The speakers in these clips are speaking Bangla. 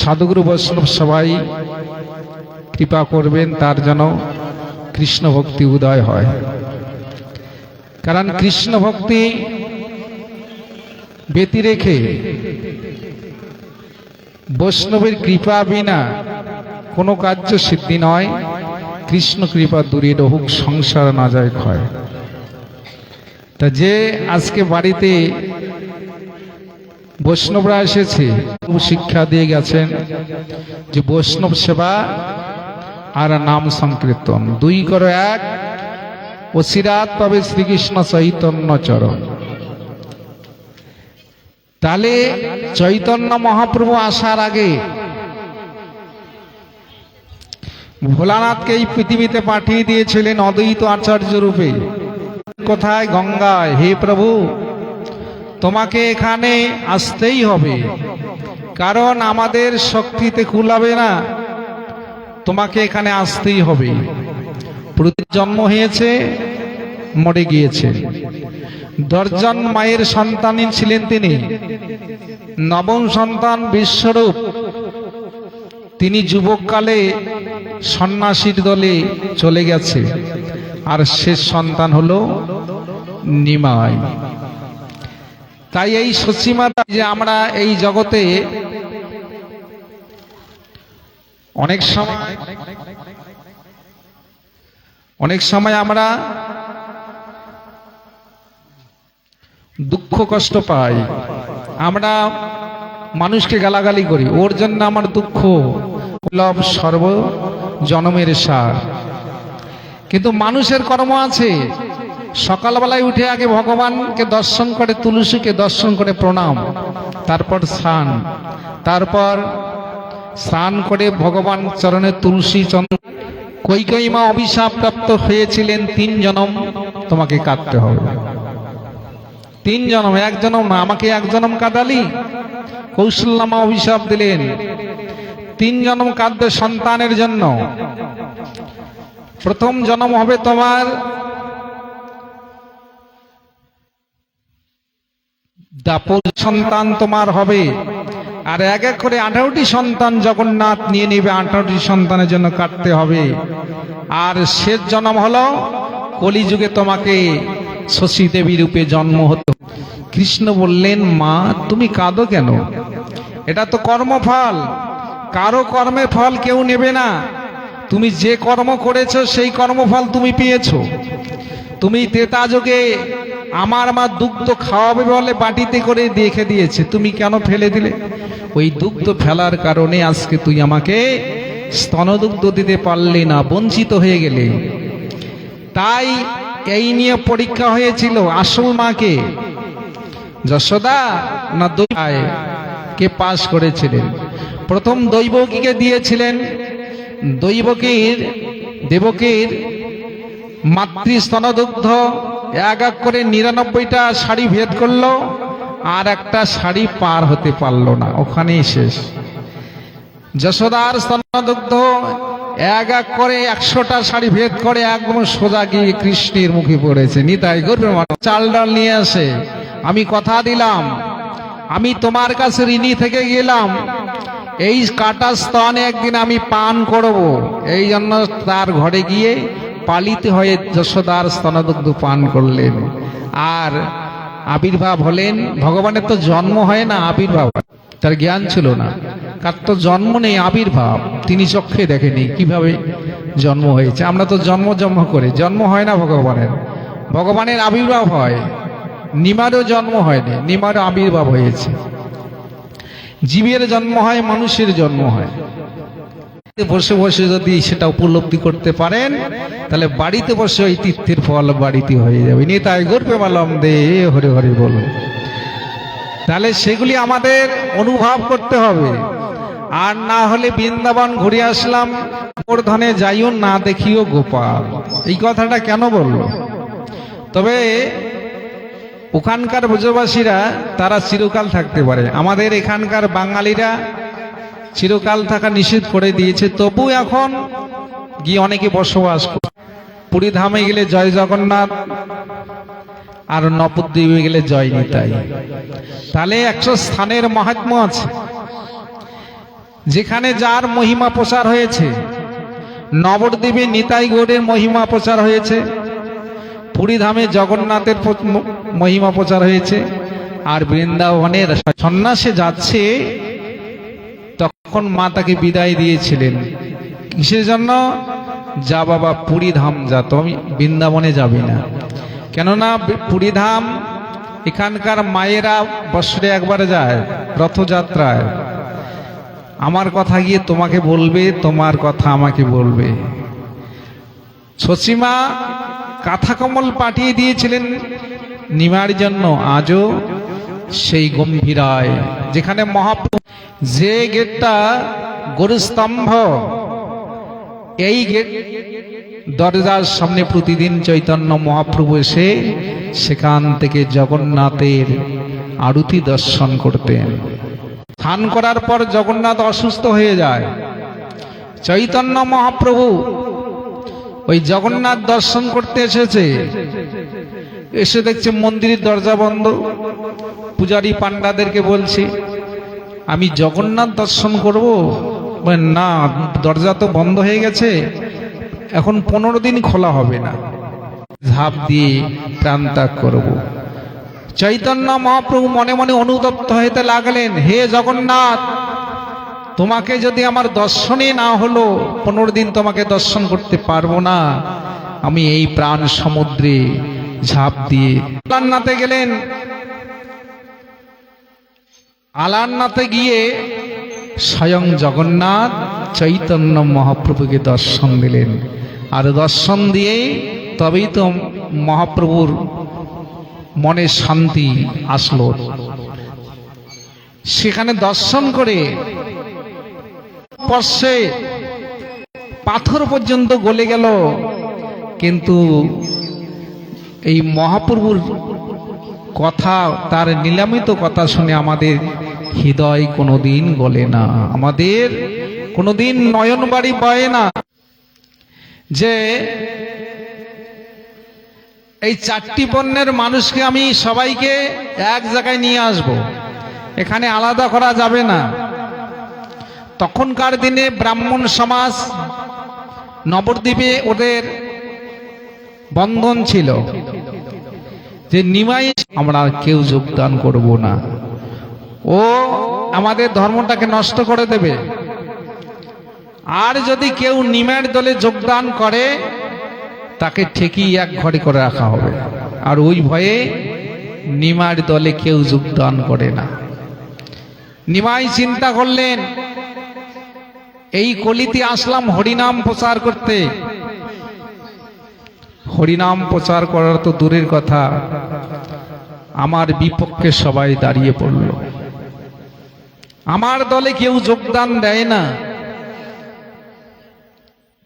সাধুগুরু বৈষ্ণব সবাই কৃপা করবেন, তার যেন কৃষ্ণ ভক্তি উদয় হয়। কারণ কৃষ্ণ ভক্তি ব্যতি রেখে বৈষ্ণবের কৃপা বিনা কোনো কার্য সিদ্ধি নয়। কৃষ্ণ কৃপা দূরে রহুক, সংসার না যায় ক্ষয়। তা যে আজকে বাড়িতে বৈষ্ণবরা এসেছে শিক্ষা দিয়ে গেছেন যে বৈষ্ণব সেবা আর নাম সংকীর্তন। দুই করো এক, অসিরাত পাবে শ্রীকৃষ্ণ চৈতন্য চরণ। তাহলে চৈতন্য মহাপ্রভু আসার আগে ভোলানাথকে এই পৃথিবীতে পাঠিয়ে দিয়েছিলেন অদ্বৈত আচার্য রূপে। কোথায়? গঙ্গায়। হে প্রভু তোমাকে এখানে আসতেই হবে। কারণ আমাদের শক্তিতে কুলাবে না। তোমাকে এখানে আসতেই হবে। জন্ম হয়েছে, মরে গিয়েছে। দশজন মায়ের সন্তানই ছিলেন তিনি। নবম সন্তান বিশ্বরূপ। তিনি যুবককালে সন্ন্যাসীর দলে চলে গেছে। আর শেষ সন্তান হলো নিমাই। তাই এই সচিমাতা যে আমরা এই জগতে অনেক সময় অনেক সময় আমরা দুঃখ কষ্ট পাই। আমরা মানুষকে গালাগালি করি। ওর জন্য আমার দুঃখ লব সর্ব জনমের সার। কিন্তু মানুষের কর্ম আছে। সকালবেলায় উঠে আগে ভগবানকে দর্শন করে, তুলসীকে দর্শন করে প্রণাম, তারপর স্নান তারপর স্নান করে ভগবান চরণে তুলসী চন্দ্র। কই কই মা অভিশাপ প্রাপ্ত হয়েছিলেন তিন জনম, তোমাকে কাটতে হবে। তিন জনম, এক জনম আমাকে এক জনম কাটালি কৌশল্যামা অভিশাপ দিলেন। তিন জনম কাঁদ্য সন্তানের জন্য। প্রথম জনম হবে তোমার দাপর সন্তান তোমার হবে। আর এক এক করে আঠারোটি সন্তান জগন্নাথ নিয়ে নেবে, আঠারোটি সন্তানের জন্য কাটতে হবে। আর শেষ জন্ম হলো কলিযুগে তোমাকে শশী দেবী রূপে জন্ম হতো। কৃষ্ণ বললেন, মা, তুমি কাঁদো কেন? এটা তো কর্মফল। কারও কর্মের ফল কেউ নেবে না। তুমি যে কর্ম করেছ, সেই কর্মফল তুমি পেয়েছ। তুমি তেতা যোগে আমার মা দুগ্ধ খাওয়াবে বলে বাটিতে করে দেখে দিয়েছে। তুমি কেন ফেলে দিলে? ওই দুগ্ধ ফেলার কারণে আজকে তুই আমাকে স্তনদুগ্ধ দিতে পারলি না, বঞ্চিত হয়ে গেলে। তাই এই নিয়ে পরীক্ষা হয়েছিল আসল মাকে। যশোদা না দৈবায় কে পাশ করেছিলেন? প্রথম দৈবকীকে দিয়েছিলেন। দৈবকীর, দেবকীর মাতৃস্তনদুগ্ধ, এক এক করে নিরানব্বইটা শাড়ি ভেদ করল, আর একটা শাড়ি পার হতে পারল না। ওখানেই শেষ। যশোদার স্তনদুগ্ধ, এক এক করে একশোটা শাড়ি ভেদ করে একদম সোজা গিয়ে কৃষ্ণের মুখে পড়েছে। নিতাই করবে চাল ডাল নিয়ে আসে। আমি কথা দিলাম, আমি তোমার কাছে ঋণী থেকে গেলাম। এই কাটা স্তনে একদিন আমি পান করব। এই জন্য তার ঘরে গিয়ে পালিতে হয়ে যশোদার স্তনদুগ্ধ পান করলেন। আর আবির্ভাব হলেন, ভগবানের তো জন্ম হয় না আবির্ভাব। তার জ্ঞান ছিল না। কার তো জন্ম নেই, আবির্ভাব। তিনি চক্ষে দেখেনি কীভাবে জন্ম হয়েছে। আমরা তো জন্ম জন্ম করে, জন্ম হয় না ভগবানের। ভগবানের আবির্ভাব হয়। নিমারও জন্ম হয়নি, নিমারও আবির্ভাব হয়েছে। জীবের জন্ম হয়, মানুষের জন্ম হয়। বসে বসে যদি সেটা উপলব্ধি করতে পারেন তাহলে বাড়িতে বসে ওই তীর্থের ফল বাড়িতে হয়ে যাবে। নেতাই গর্বে মালম দে, হরে হরে বলো। তাহলে সেগুলি আমাদের অনুভব করতে হবে। আর না হলে বৃন্দাবন ঘুরে আসলাম ধনে যাইও না দেখিও গোপাল। এই কথাটা কেন বলল তবে ওখানকার ব্রজবাসীরা, তারা চিরকাল থাকতে পারে। আমাদের এখানকার বাঙালিরা চিরকাল থাকা নিষেধ করে দিয়েছে। তবু এখন গিয়ে অনেকে বসবাস পুরী ধামে গেলে জয় জগন্নাথ, আর নবদ্বীপে গেলে জয় নিতাই। তাহলে একশো স্থানের মাহাত্ম আছে। যেখানে যার মহিমা প্রচার হয়েছে, নবদ্বীপে নিতাই গৌড়ের মহিমা প্রচার হয়েছে পুরীধামে জগন্নাথের মহিমা প্রচার হয়েছে, আর বৃন্দাবনের সন্ন্যাসে যাচ্ছে, তখন মা তাকে বিদায় দিয়েছিলেন। কিসের জন্য? যা বাবা পুরীধাম যা, তো আমি বৃন্দাবনে যাবি না। কেননা পুরীধাম এখানকার মায়েরা বছরে একবার যায়, রথযাত্রায়। আমার কথা গিয়ে তোমাকে বলবে, তোমার কথা আমাকে বলবে। শচীমা কাঁথা কমল পাঠিয়ে দিয়েছিলেন নিমার জন্য, আজও সেই গম্ভীরায়, যেখানে মহাপ্রভু যে গেটটা গরুস্তম্ভ এই দরজার সামনে প্রতিদিন চৈতন্য মহাপ্রভু এসে সেখান থেকে জগন্নাথের আরতি দর্শন করতেন। স্নান করার পর জগন্নাথ অসুস্থ হয়ে যায়। চৈতন্য মহাপ্রভু ওই জগন্নাথ দর্শন করতে এসেছে। এসে দেখছে মন্দিরের দরজা বন্ধ। পূজারী পান্ডাদেরকে বলছে, আমি জগন্নাথ দর্শন করব না, দরজা তো বন্ধ হয়ে গেছে, এখন পনেরো দিন খোলা হবে না। ঝাঁপ দিয়ে প্রাণ ত্যাগ করব। চৈতন্য মহাপ্রভু মনে মনে অনুতপ্ত হইতে লাগলেন, হে জগন্নাথ, তোমাকে যদি আমার দর্শনে না হলো, পনেরো দিন তোমাকে দর্শন করতে পারব না। আমি এই প্রাণ সমুদ্রে ঝাঁপ দিয়ে আলান্নাতে গেলেন। আলান্নাতে গিয়ে স্বয়ং জগন্নাথ চৈতন্য মহাপ্রভুকে দর্শন দিলেন। আর দর্শন দিয়েই তবেই তো মহাপ্রভুর মনে শান্তি আসলো। সেখানে দর্শন করে স্পর্শে পাথর পর্যন্ত গলে গেল। কিন্তু এই মহাপ্রভুর কথা, তার নিলামিত কথা শুনে আমাদের হৃদয় কোনোদিন গলে না। আমাদের কোনোদিন নয়ন বাড়ি বয় না। যে এই চারটি পণ্যের মানুষকে আমি সবাইকে এক জায়গায় নিয়ে আসব। এখানে আলাদা করা যাবে না। তখনকার দিনে ব্রাহ্মণ সমাজ নবদ্বীপে ওদের বন্ধন ছিল। যে নিমাই আমরা কেউ যোগদান করব না। ও আমাদের ধর্মটাকে নষ্ট করে দেবে। আর যদি কেউ নিমের দলে যোগদান করে, তাকে ঠিকই এক ঘরে করে রাখা হবে। আর ওই ভয়ে নিমার দলে কেউ যোগদান করে না। নিমাই চিন্তা করলেন, এই কলিতে আসলাম হরিনাম প্রচার করতে। হরিনাম প্রচার করার তো দূরের কথা। আমার বিপক্ষে সবাই দাঁড়িয়ে পড়ল। আমার দলে কেউ যোগদান দেয় না।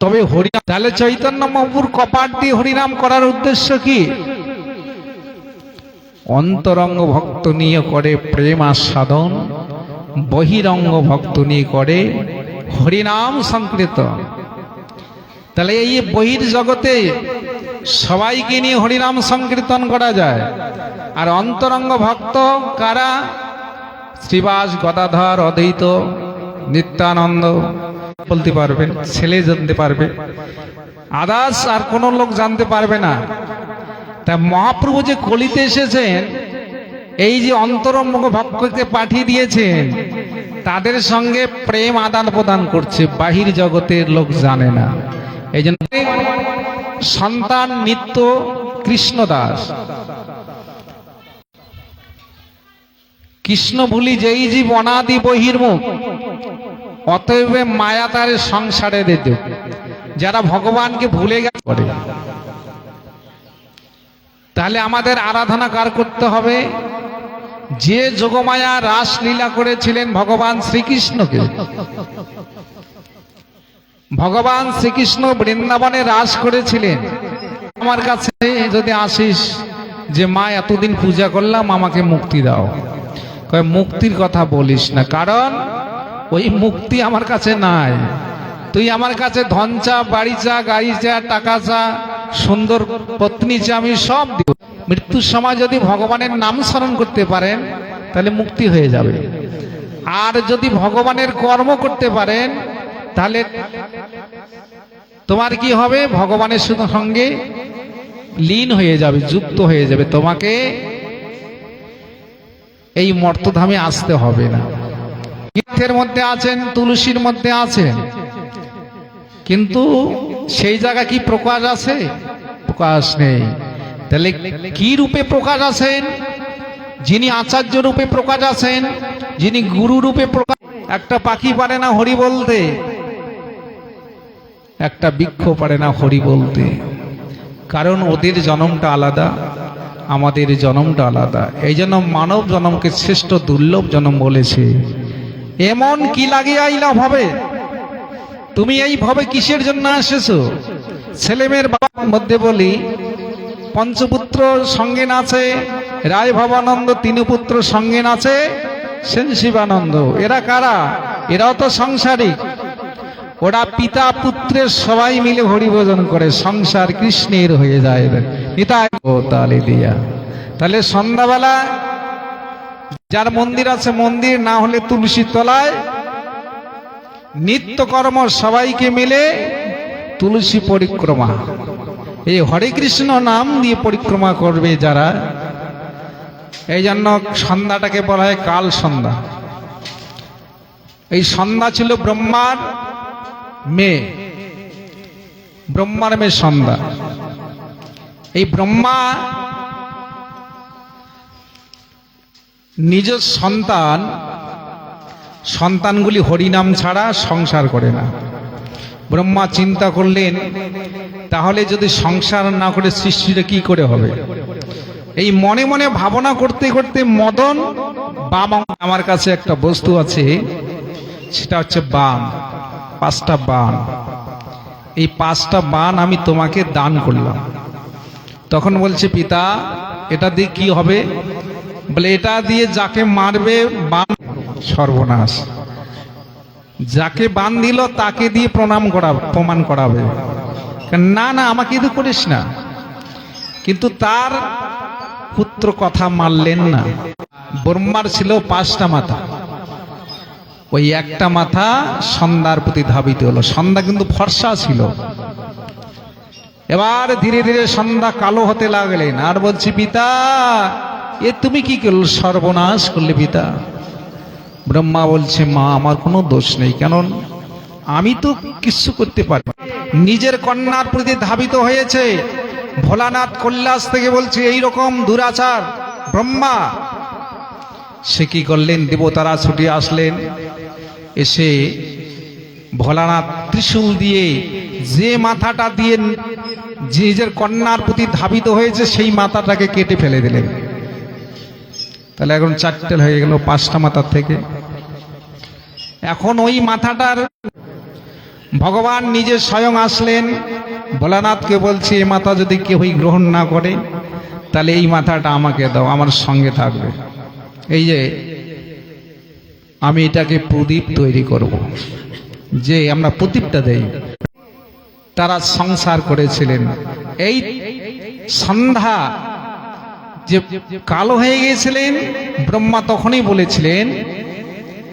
তবে হরিনাম তাহলে চৈতন্য মহাপুর কপাট দিয়ে হরিনাম করার উদ্দেশ্য কি? অন্তরঙ্গ ভক্ত নিয়ে করে প্রেম আস্বাদন, বহিরঙ্গ ভক্ত নিয়ে করে হরিনাম সংকীর্তন তাহলে এই বহির জগতে সবাইকে নিয়ে হরিনাম সংকীর্তন করা যায়। আর অন্তরঙ্গ ভক্ত কারা? শ্রীবাস গদাধর অদ্বৈত নিত্যানন্দ বলতে পারবেন ছেলে জানতে পারবে। আদার্স আর কোনো লোক জানতে পারবে না। তা মহাপ্রভু যে কলিতে এসেছেন, এই যে অন্তরঙ্গ ভক্তকে পাঠিয়ে দিয়েছেন, তাদের সঙ্গে প্রেম আদান প্রদান করছে, বাহির জগতের লোক জানে না। এই জন্য সন্তান নিত্য কৃষ্ণদাস। কৃষ্ণ ভুলি যেই জীব অনাদি বহির্মুখ, অতএব মায়া তার সংসারে দিত যারা ভগবানকে ভুলে গেছে তাহলে আমাদের আরাধনা কার করতে হবে? যে যোগমায়া রাসলীলা করেছিলেন ভগবান শ্রীকৃষ্ণকে। ভগবান শ্রীকৃষ্ণ বৃন্দাবনে রাস করেছিলেন। আমার কাছে যদি আসিস যে মা, এতদিন পূজা করলাম, আমাকে মুক্তি দাও। কয়, মুক্তির কথা বলিস না। কারণ ওই মুক্তি আমার কাছে নাই। তুই আমার কাছে ধন চা, বাড়ি চা, গাড়ি চা, টাকা চা, সুন্দর পত্নী চা, আমি সব দিব। মৃত্যুর সময় যদি ভগবানের নাম স্মরণ করতে পারেন, তাহলে মুক্তি হয়ে যাবে। আর যদি ভগবানের কর্ম করতে পারেন, তাহলে তোমার কি হবে? ভগবানের সঙ্গে লীন হয়ে যাবে, যুক্ত হয়ে যাবে। তোমাকে এই মর্তধামে আসতে হবে না। তীর্থের মধ্যে আছেন, তুলসীর মধ্যে আছেন। কিন্তু সেই জায়গা কি প্রকাশ আছে? প্রকাশ নেই। তাহলে কি রূপে প্রকাশ আছেন? যিনি আচার্য রূপে প্রকাশ আছেন, যিনি গুরু রূপে প্রকাশ একটা পাখি পারে না হরি বলতে। একটা বৃক্ষ পারে না হরি বলতে। কারণ ওদের জন্মটা আলাদা। আমাদের জন্মটা আলাদা। এই জন্য মানব জন্মকে শ্রেষ্ঠ দুর্লভ জন্ম বলেছে। এমন কি লাগিয়ে আইলাম ভাবে? তুমি এই ভাবে কিসের জন্য এসেছ ছেলেমেয়ের বাবার মধ্যে বলি, পঞ্চপুত্র সঙ্গে নাচে, রায় ভবানন্দ তিন পুত্র সঙ্গে নাচে, সেন শিবানন্দ। এরা কারা? এরাও তো সাংসারিক। ওরা পিতা পুত্রের সবাই মিলে হরিভোজন করে সংসার কৃষ্ণের হয়ে যায় নিতাই ও তালে দিয়া। তাহলে সন্ধ্যাবেলা যার মন্দির আছে মন্দির, না হলে তুলসী তলায় নিত্যকর্ম সবাইকে মিলে তুলসী পরিক্রমা। এই হরে কৃষ্ণ নাম দিয়ে পরিক্রমা করবে যারা। এই জন্য সন্ধ্যাটাকে বলা হয় কাল সন্ধ্যা। এই সন্ধ্যা ছিল ব্রহ্মার মেয়ে। ব্রহ্মার মেয়ে সন্ধ্যা। এই ব্রহ্মা নিজ সন্তান, সন্তানগুলি হরিনাম ছাড়া সংসার করে না। ব্রহ্মা চিন্তা করলেন, তাহলে যদি সংসার না করে সৃষ্টিটা কি করে হবে? এই মনে মনে ভাবনা করতে করতে মদন বাম আমার কাছে একটা বস্তু আছে, সেটা হচ্ছে বান পাঁচটা বান। এই পাঁচটা বান আমি তোমাকে দান করলাম। তখন বলছে, পিতা, এটা দিয়ে কি হবে? বলে, এটা দিয়ে যাকে মারবে বান সর্বনাশ। যাকে বান দিল, তাকে দিয়ে প্রণাম করা, প্রমাণ করাবে। না না, আমাকে ಇದು করিস না। কিন্তু তার পুত্র কথা মানলেন না। ব্রহ্মার ছিল পাঁচটা মাথা। ওই একটা মাথা সন্ধ্যার প্রতি ধাবিত হলো। সন্ধ্যা কিন্তু ফর্সা ছিল। এবার ধীরে ধীরে সন্ধ্যা কালো হতে লাগলেন। আর বলছি, পিতা, এ তুমি কি করল? সর্বনাশ করলে পিতা। ব্রহ্মা বলছে, মা, আমার কোনো দোষ নেই। কারণ আমি তো কিছু করতে পারি। নিজের কন্যার প্রতি ধাবিত হয়েছে। ভোলানাথ কৈলাস থেকে বলছে এই রকম দুরাচার ব্রহ্মা। সে কি করলেন? দেবতারা ছুটে আসলেন। এসে ভোলানাথ ত্রিশূল দিয়ে যে মাথাটা দিয়ে যে নিজের কন্যার প্রতি ধাবিত হয়েছে, সেই মাথাটাকে কেটে ফেলে দিলেন। তাহলে এখন চারটে হয়ে গেল পাঁচটা মাথার থেকে। এখন ওই মাথাটার ভগবান নিজে স্বয়ং আসলেন। ভোলানাথকে বলছে এই মাথা যদি কেউই গ্রহণ না করে, তাহলে এই মাথাটা আমাকে দাও, আমার সঙ্গে থাকবে। এই যে আমি এটাকে প্রদীপ তৈরি করব। যে আমরা প্রদীপটা দেই তারা সংসার করেছিলেন এই সন্ধ্যা যে কালো হয়ে গিয়েছিলেন, ব্রহ্মা তখনই বলেছিলেন